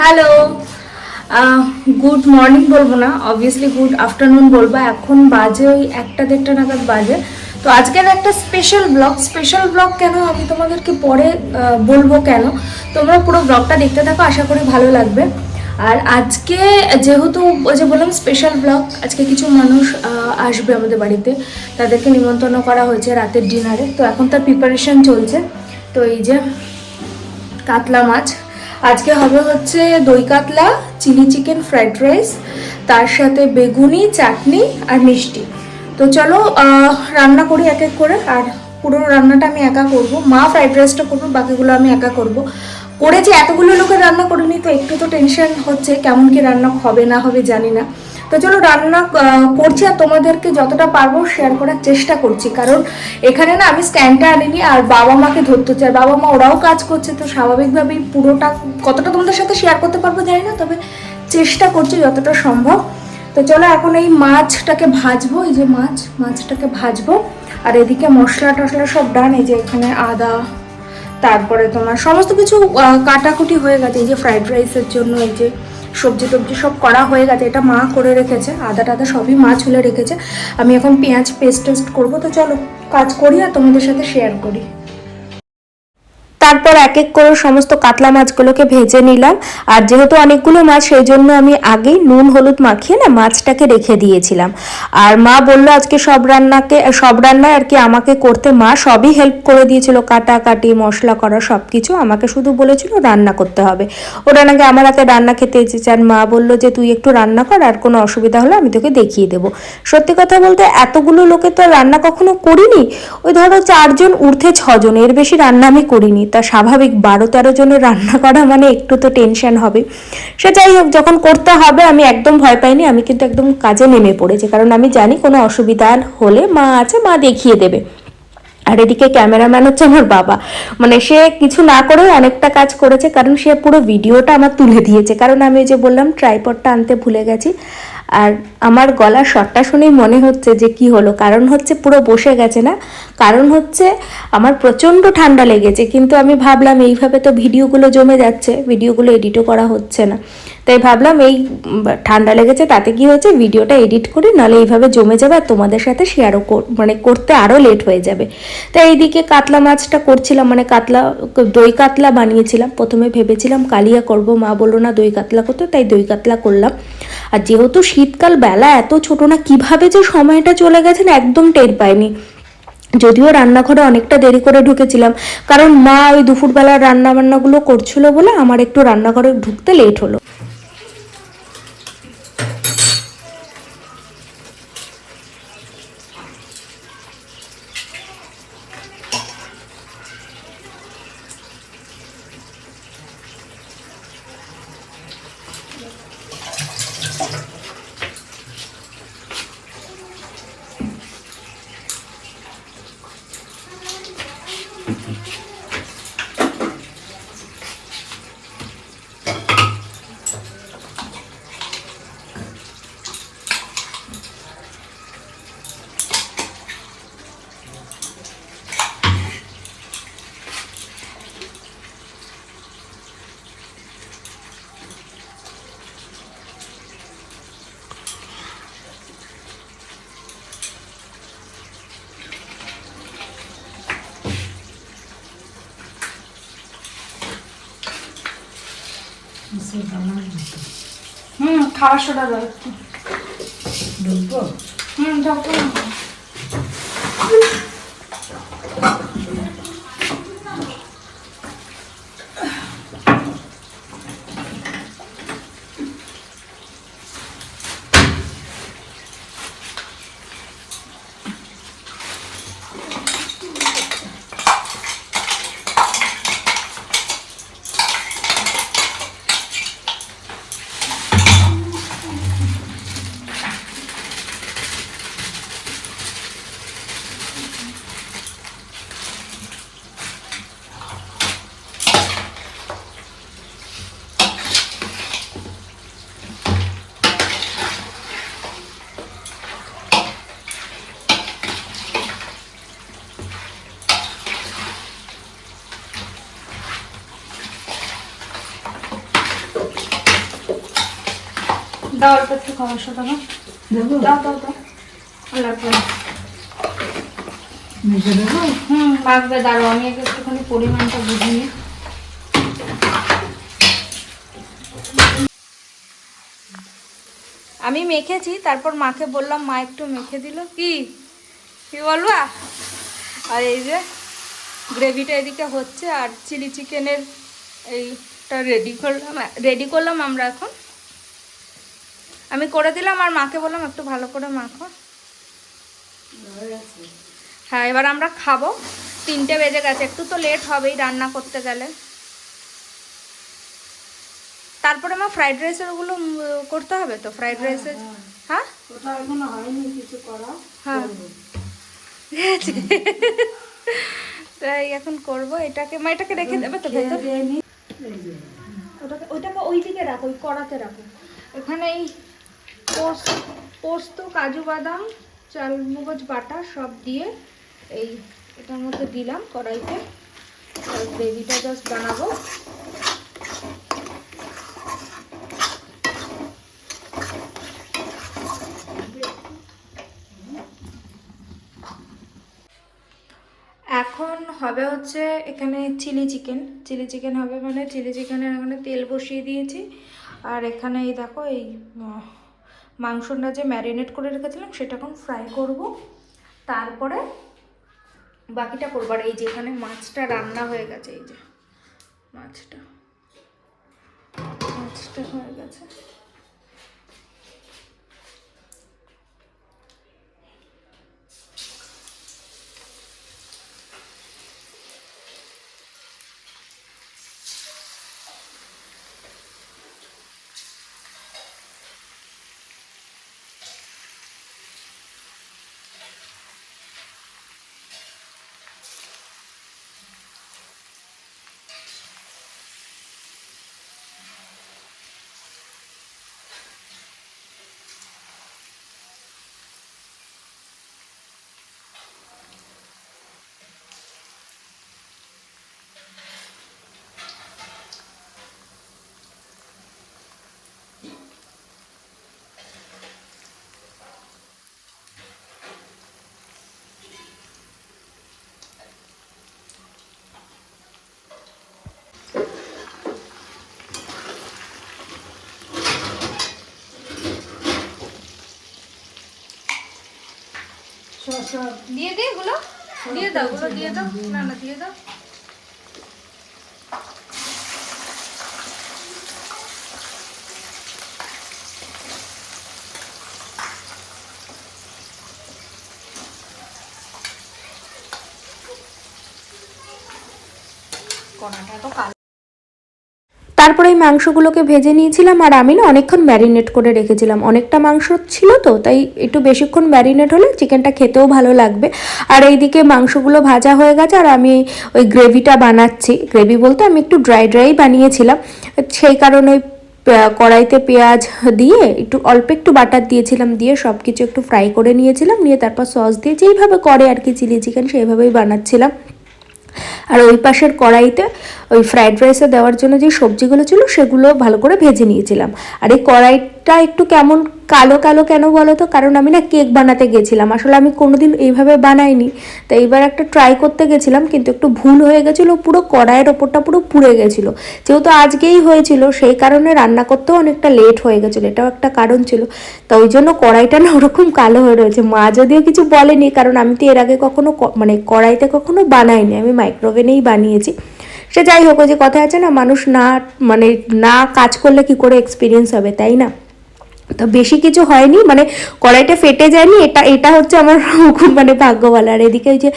Hello good morning বলব না obviously good afternoon বলব। এখন বাজে ওই একটা দেড়টা নাগাদ বাজে। তো আজকের একটা স্পেশাল ব্লগ স্পেশাল ব্লগ কেন আমি তোমাদেরকে পরে বলব কেন? তোমরা পুরো ব্লগটা দেখতে থাকো, আশা করি ভালো লাগবে। আর আজকে যেহেতু ওই যে বললাম স্পেশাল ব্লগ আজকে কিছু মানুষ আসবে আমাদের বাড়িতে। তাদেরকে নিমন্ত্রণ করা হয়েছে রাতের ডিনারে তো এখন তার প্রিপারেশন চলছে। তো এই যে কাতলা মাছ আজকে হবে হচ্ছে দই কাতলা, চিলি চিকেন ফ্রাইড রাইস, তার সাথে বেগুনি, চাটনি আর মিষ্টি। তো চলো রান্না করি এক এক করে, আর পুরো রান্নাটা আমি একা করব। মা ফ্রাইড রাইসটা করব বাকিগুলো আমি একা করব। করেছি, এতগুলো লোকের রান্না করিনি, তো একটু তো টেনশন হচ্ছে, কেমন কি রান্না হবে, না হবে জানি না। তো চলো রান্না করছি আর তোমাদেরকে যতটা পারব শেয়ার করার চেষ্টা করছি। কারণ এখানে না আমি স্ট্যান্ডটা আনিনি আর বাবা মাকে ধরতে চাই। বাবা মা ওরাও কাজ করছে, তো স্বাভাবিকভাবেই পুরোটা কতটা তোমাদের সাথে শেয়ার করতে পারব জানি না, তবে চেষ্টা করছি যতটা সম্ভব। তো চলো এখন এই মাছটাকে ভাজবো, এই যে মাছ, মাছটাকে ভাজবো। আর এদিকে মশলা টশলা সব ডান এই যে এখানে আদা, তারপরে তোমার সমস্ত কিছু কাটাকুটি হয়ে গেছে, এই যে ফ্রাইড রাইসের জন্য, এই যে সবজি টবজি সব করা হয়ে গেছে। এটা মা করে রেখেছে, আদা টাদা সবই মা ছুলে রেখেছে। আমি এখন পেঁয়াজ পেস্ট টেস্ট করব। তো চলো, কাজ করি আর তোমাদের সাথে শেয়ার করি। তারপর এক এক করে সমস্ত কাতলা মাছগুলোকে ভেজে নিলাম। আর যেহেতু অনেকগুলো মাছ, সেই জন্য আমি আগেই নুন, হলুদ মাখিয়ে না মাছটাকে রেখে দিয়েছিলাম। আর মা বলল, আজকে সব রান্নাকে, সব রান্নায় আর কি আমাকে করতে মা সবই হেল্প করে দিয়েছিল। কাটা কাটি মশলা করা সব কিছু আমাকে শুধু বলেছিল রান্না করতে হবে। ওরা নাকি আমার হাতে রান্না খেতে এসেছে। আর মা বলল যে, তুই একটু রান্না কর, আর কোনো অসুবিধা হলে আমি তোকে দেখিয়ে দেবো। সত্যি কথা বলতে এতগুলো লোকে তো রান্না কখনো করিনি। ওই ধরো চারজন, ঊর্ধ্বে ছজন, এর বেশি রান্না আমি করিনি। তা স্বাভাবিক বারো তেরো জনের রান্না করা মানে একটু তো টেনশন হবে। সে যাই হোক, যখন করতে হবে, আমি একদম ভয় পাইনি, আমি কিন্তু একদম কাজে নেমে পড়েছি। কারণ আমি জানি কোনো অসুবিধা হলে মা আছে, মা দেখিয়ে দেবে। আর এদিকে ক্যামেরাম্যান হচ্ছে আমার বাবা। মানে সে কিছু না করেও অনেকটা কাজ করেছে, কারণ সে পুরো ভিডিওটা আমার তুলে দিয়েছে। কারণ আমি যে বললাম ট্রাইপডটা আনতে ভুলে গেছি। আর আমার গলার শটটা শুনেই মনে হচ্ছে যে কি হলো। কারণ হচ্ছে পুরো বসে গেছে না? কারণ হচ্ছে আমার প্রচণ্ড ঠান্ডা লেগেছে। কিন্তু আমি ভাবলাম, এইভাবে তো ভিডিওগুলো জমে যাচ্ছে, ভিডিওগুলো এডিটও করা হচ্ছে না। তাই ভাবলাম এই ঠান্ডা লেগেছে, তাতে কি হয়েছে, ভিডিওটা এডিট করি নাহলে এইভাবে জমে যাবে আর তোমাদের সাথে শেয়ারও মানে করতে আরও লেট হয়ে যাবে। তাই এইদিকে কাতলা মাছটা করছিলাম মানে কাতলা, দই কাতলা বানিয়েছিলাম। প্রথমে ভেবেছিলাম কালিয়া করব, মা বলল না দই কাতলা করতে, তাই দই কাতলা করলাম। আর যেহেতু শীতকাল, বেলা এত ছোট না, কীভাবে যে সময়টা চলে গেছে না, একদম টের পাইনি। যদিও রান্নাঘরে অনেকটা দেরি করে ঢুকেছিলাম, কারণ মা ওই দুপুরবেলার রান্না বান্নাগুলো করছিল বলে আমার একটু রান্নাঘরে ঢুকতে লেট হলো। হুম খাওয়ার সোডা দাও হুম দাও দাও অল্প একটু সাথে দাও দেবো? দাও দাও দাও। লাগবে হুম লাগবে দাঁড়ো আমি একটুখানি পরিমাণটা বুঝে নিই। আমি মেখেছি তারপর মাকে বললাম মা একটু মেখে দিল। কি? কি বলবা? আর এই যে গ্রেভিটা এদিকে হচ্ছে আর চিলি চিকেনের এইটা রেডি করলাম রেডি করলাম আমরা এখন। আমি করে দিলাম আর মাকে বললাম একটু ভালো করে মাখো। হ্যাঁ এবার আমরা খাব। তিনটে বেজে গেছে একটু তো লেট হবেই রান্না করতে গেলে। তারপরে মা ফ্রাইড রাইসের ওগুলো করতে হবে তো? ফ্রাইড রাইসের হ্যাঁ। হয়নি কিছু করা? হ্যাঁ। তাই এখন করব এটাকে মা এটাকে রেখে দেবে তো ভেতর? ওটাকে ওইটাকে ওই দিকে রাখো ওই কড়াতে রাখো। এখানে এই পোস্ত কাজু বাদাম চালমগজ বাটা সব দিয়ে এই এটার মধ্যে দিলাম কড়াইতে। গ্রেভিটা জাস্ট বানাবো। এখন হবে হচ্ছে এখানে চিলি চিকেন। চিলি চিকেন হবে মানে চিলি চিকেনের এখানে তেল বসিয়ে দিয়েছি। আর এখানে এই দেখো এই মাংসটা যে ম্যারিনেট করে রেখেছিলাম, সেটা এখন ফ্রাই করব। তারপরে বাকিটা করবার এই যে এখানে মাছটা রান্না হয়ে গেছে, এই যে মাছটা। মাছটা হয়ে গেছে। দিয়ে দে গুলো দিয়ে দাও গুলো দিয়ে দাও। না না, দিয়ে দাও। কড়াটা তো কালো। মাংসগুলোকে ভেজে নিয়েছিলাম আর আমি না অনেকক্ষণ ম্যারিনেট করে রেখেছিলাম। অনেকটা মাংস ছিল তো, তাই একটু বেশিক্ষণ ম্যারিনেট হলে চিকেনটা খেতেও ভালো লাগবে। আর এইদিকে মাংসগুলো ভাজা হয়ে গেছে আর আমি ওই গ্রেভিটা বানাচ্ছি। গ্রেভি বলতে আমি একটু ড্রাই ড্রাই বানিয়েছিলাম। সেই কারণে ওই কড়াইতে পেঁয়াজ দিয়ে একটু অল্প একটু বাটার দিয়েছিলাম, দিয়ে সব কিছু একটু ফ্রাই করে নিয়েছিলাম, নিয়ে তারপর সস দিয়ে যেইভাবে করে আর কি চিলি চিকেন সেইভাবেই বানাচ্ছিলাম। আর ওই পাশের কড়াইতে ওই ফ্রাইড রাইসে দেওয়ার জন্য যে সবজিগুলো ছিল সেগুলো ভালো করে ভেজে নিয়েছিলাম। আর এই কড়াইটা একটু কেমন কালো কালো কেন বলো তো? কারণ আমি না কেক বানাতে গেছিলাম। আসলে আমি কোনোদিন এইভাবে বানাইনি। তো এইবার একটা ট্রাই করতে গেছিলাম, কিন্তু একটু ভুল হয়ে গেছিল, পুরো কড়াইয়ের ওপরটা পুরো পুড়ে গেছিল। যেহেতু আজকেই হয়েছিল, সেই কারণে রান্না করতেও অনেকটা লেট হয়ে গেছিল, এটাও একটা কারণ ছিল। তো ওই জন্য কড়াইটা না ওরকম কালো হয়ে রয়েছে। মা যদিও কিছু বলেনি, কারণ আমি তো এর আগে কখনো মানে কড়াইতে কখনো বানাইনি। আমি মাইক্রোওভেনেই বানিয়েছি। সে যাই হোক যে কথা আছে না মানুষ না মানে না কাজ করলে কি করে এক্সপিরিয়েন্স হবে তাই না? তো বেশি কিছু হয়নি মানে কড়াইটা ফেটে যায়নি এটা এটা হচ্ছে আমার খুব মানে ভাগ্য ভালো আর এদিকে ওই যে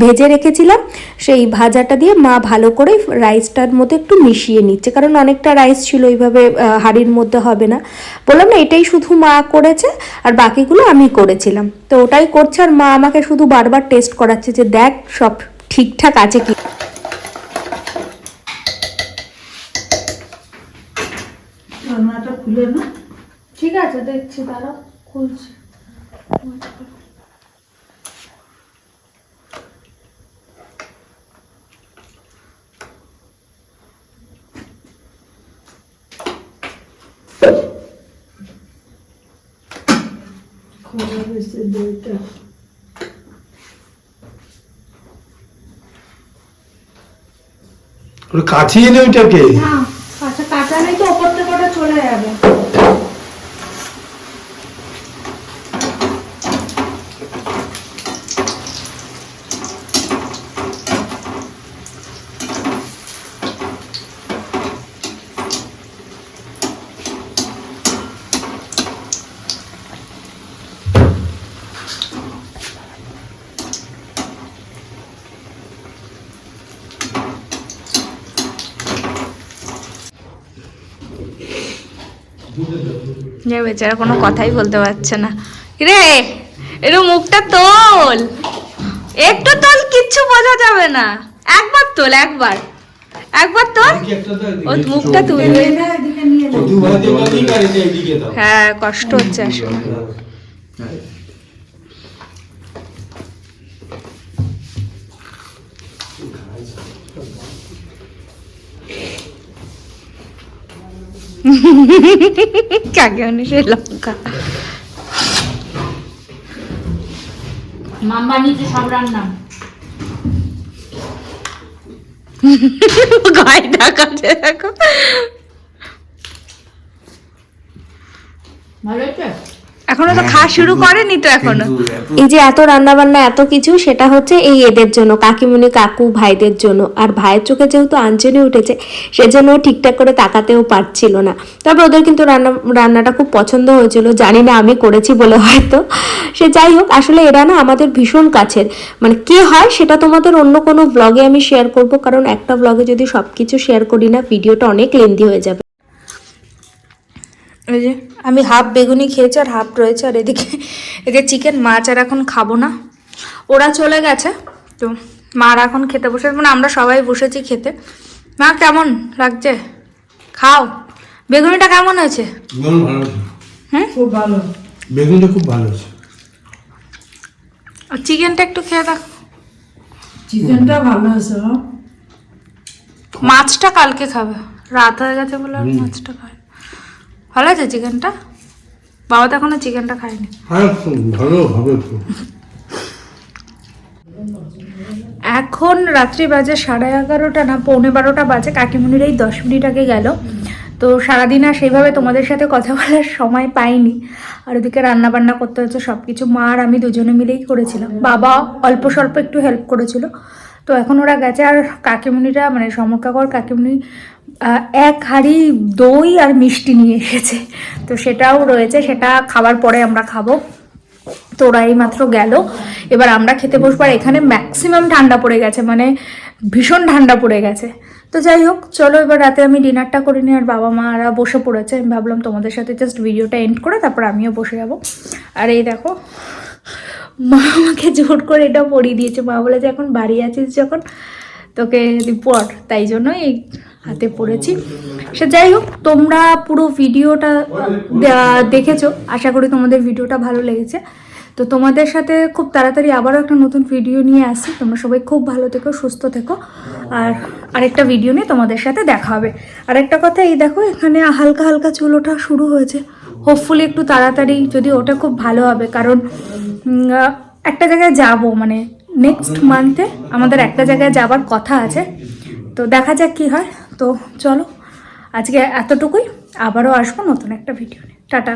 ভেজে রেখেছিলাম সেই ভাজাটা দিয়ে মা ভালো করে রাইসটার মধ্যে একটু মিশিয়ে নিচ্ছে কারণ অনেকটা রাইস ছিল ওইভাবে আহ, হাঁড়ির মধ্যে হবে না। বললাম না এটাই শুধু মা করেছে আর বাকিগুলো আমি করেছিলাম। তো ওটাই করছে আর মা আমাকে শুধু বারবার টেস্ট করাচ্ছে যে দেখ সব ঠিকঠাক আছে কি রান্নাটা খুলে না? ঠিক আছে দেখছি দাঁড়াও খুলছি। এসছে দইটা ওটা কাছিয়ে নে ওইটাকে? না যে বেচারা কোনো কথাই বলতে পারছে না। রে এর মুখটা তোল। একটু তোল কিচ্ছু বোঝা যাবে না। একবার তোল একবার। একবার তোল। ও মুখটা তুলবে এদিকে হ্যাঁ কষ্ট হচ্ছে আসলে। কাকে সে লঙ্কা। মাম্মা নিচে সব রান্না। গায়ে ডাকাতে দেখো। ভালো এখনও তো খাওয়া শুরু করেনি তো এখনও। এই যে এত রান্না বান্না এত কিছু সেটা হচ্ছে এই এদের জন্য কাকিমুনি কাকু ভাইদের জন্য। আর ভাইয়ের চোখে যেহেতু আঞ্জনি উঠেছে সেজন্য ও ঠিকঠাক করে তাকাতেও পারছিল না। তবে ওদের কিন্তু রান্না রান্নাটা খুব পছন্দ হয়েছিল। জানি না আমি করেছি বলে হয়তো। সে যাই হোক আসলে এরা না আমাদের ভীষণ কাছের। মানে কে হয় সেটা তোমাদের অন্য কোনো ব্লগে আমি শেয়ার করব কারণ একটা ব্লগে যদি সব কিছু শেয়ার করি না ভিডিওটা অনেক লেন্দি হয়ে যাবে। ওই যে আমি হাফ বেগুনি খেয়েছি আর হাফ রয়েছে আর এদিকে এদিকে চিকেন মাছ আর এখন খাব না। ওরা চলে গেছে তো মার এখন খেতে বসে মানে আমরা সবাই বসেছি খেতে। মা কেমন লাগছে? খাও। বেগুনিটা কেমন হয়েছে? বেগুন ভালো আছে খুব ভালো। বেগুনটা খুব ভালো আছে চিকেনটা একটু খেয়ে দেখ চিকেনটা ভালো আছে? মাছটা কালকে খাবে। রাত হয়ে গেছে বলে আর মাছটা খায় ভালো আছে চিকেনটা? বাবা তো এখনও চিকেনটা খায়নি। হ্যাঁ ভালো হবে এখন রাত্রি বাজে সাড়ে এগারোটা না পৌনে বারোটা বাজে। কাকিমুনির এই দশ মিনিট আগে গেল। তো সারাদিন আর সেইভাবে তোমাদের সাথে কথা বলার সময় পাইনি। আর ওদিকে রান্না বান্না করতে হচ্ছে সব কিছু মা আর আমি দুজনে মিলেই করেছিলাম। বাবা অল্প স্বল্প একটু হেল্প করেছিল। তো এখন ওরা গেছে আর কাকিমুনিরা মানে সমকাকর কাকিমুনি আহ, এক হাঁড়ি দই আর মিষ্টি নিয়ে এসেছে। তো সেটাও রয়েছে, সেটা খাবার পরে আমরা খাব। তো ওরা এইমাত্র গেল। এবার আমরা খেতে বসবো। আর এখানে ম্যাক্সিমাম ঠান্ডা পড়ে গেছে মানে ভীষণ ঠান্ডা পড়ে গেছে। তো যাই হোক, চলো এবার রাতে আমি ডিনারটা করে নিই। আর বাবা মারা বসে পড়েছে। আমি ভাবলাম তোমাদের সাথে জাস্ট ভিডিওটা এন্ড করে তারপর আমিও বসে যাব। আর এই দেখো, মা আমাকে জোর করে এটা পরিয়ে দিয়েছে। মা বলেছে এখন বাড়ি আছিস যখন, তোকে পড় তাই জন্য এই হাতে পড়েছি। সে যাই হোক, তোমরা পুরো ভিডিওটা দেখেছ। আশা করি তোমাদের ভিডিওটা ভালো লেগেছে। তো তোমাদের সাথে খুব তাড়াতাড়ি আবারও একটা নতুন ভিডিও নিয়ে আসি। তোমরা সবাই খুব ভালো থেকো, সুস্থ থেকো। আর আরেকটা ভিডিও নিয়ে তোমাদের সাথে দেখা হবে। আরেকটা কথা, এই দেখো, এখানে হালকা হালকা চুল ওঠা শুরু হয়েছে। হোপফুলি একটু তাড়াতাড়ি, যদি ওটা খুব ভালো হবে। কারণ একটা জায়গায় যাব মানে নেক্সট মান্থে আমাদের একটা জায়গায় যাবার কথা আছে। তো দেখা যাক কি হয়। তো চলো আজকে এতটুকুই। আবারও আসব নতুন একটা ভিডিও নিয়ে। টাটা।